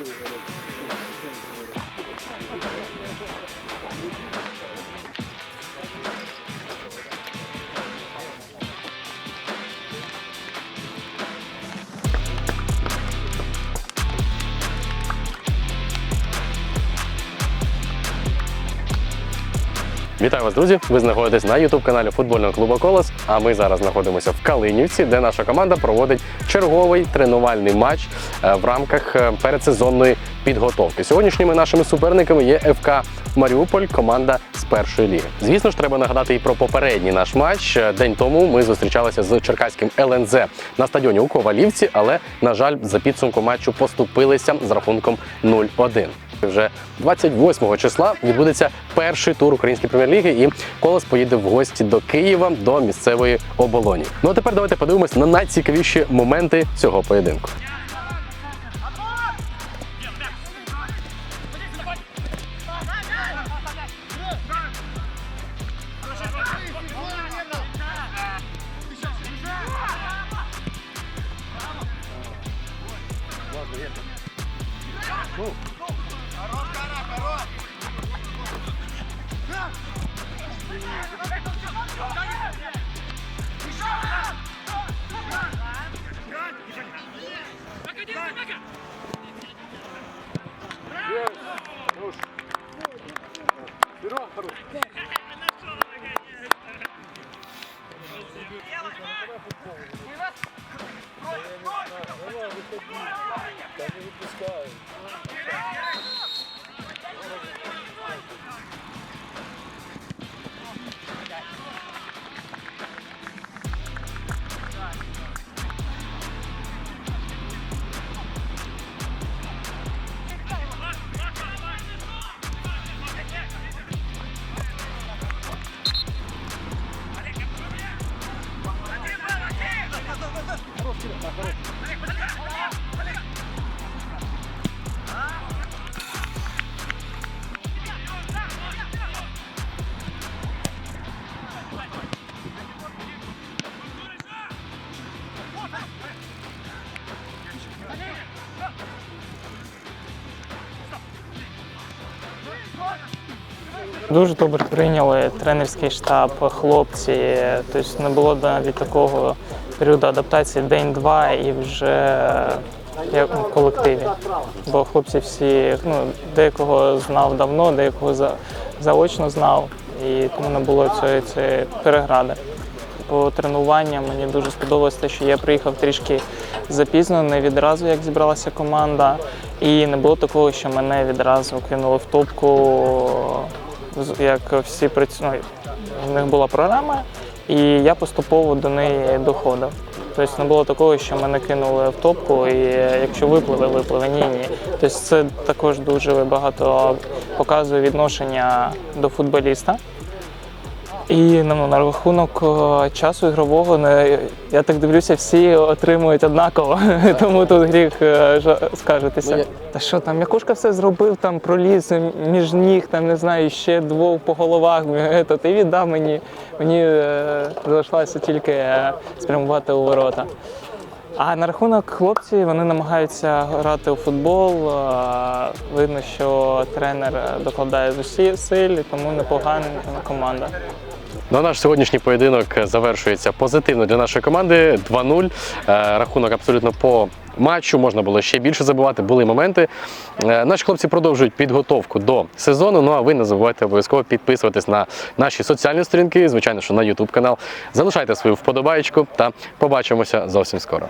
Absolutely. Вітаю вас, друзі! Ви знаходитесь на youtube каналі футбольного клубу Колос. А ми зараз знаходимося в Калинівці, де наша команда проводить черговий тренувальний матч е, в рамках е, передсезонної підготовки. Сьогоднішніми нашими суперниками є ФК Маріуполь, команда з першої ліги. Звісно ж, треба нагадати і про попередній наш матч. Е, День тому ми зустрічалися з черкаським ЛНЗ на стадіоні у Ковалівці, але на жаль, за підсумку матчу поступилися з рахунком 0-1. Вже 28 числа відбудеться перший тур української прем'єр-ліги, і колос поїде в гості до Києва до місцевої оболоні. Ну а тепер давайте подивимось на найцікавіші моменти цього поєдинку. Хорош. Gracias. Дуже добре прийняли тренерський штаб, хлопці. Тобто не було навіть такого періоду адаптації день-два і вже як в колективі. Бо хлопці всі ну, декого знав давно, декого за, заочно знав, і тому не було цієї, цієї перегради. По тренуванням мені дуже сподобалось те, що я приїхав трішки запізно, не відразу як зібралася команда. І не було такого, що мене відразу кинули в топку, як всі працюють. У них була програма, і я поступово до неї доходив. Тобто не було такого, що мене кинули в топку, і якщо випливе, випливе. Ні, ні. Тобто це також дуже багато показує відношення до футболіста. І ну, на рахунок е, часу ігрового не я так дивлюся, всі отримують однаково, тому тут гріх скажетися. жа- скаржитися. Ну, я- Та що там, Якушка все зробив, там проліз між ніг, там не знаю, ще двох по головах. е, то Ти віддав мені. Мені е, залишилося тільки е, спрямувати у ворота. А на рахунок хлопці вони намагаються грати у футбол. Видно, що тренер докладає зусиль, силь, тому непогана команда. Ну, наш сьогоднішній поєдинок завершується позитивно для нашої команди 2-0. Е, Рахунок абсолютно по матчу. Можна було ще більше забивати, були моменти. Е, Наші хлопці продовжують підготовку до сезону. Ну а ви не забувайте обов'язково підписуватись на наші соціальні сторінки, звичайно, що на YouTube канал. Залишайте свою вподобаєчку та побачимося зовсім скоро.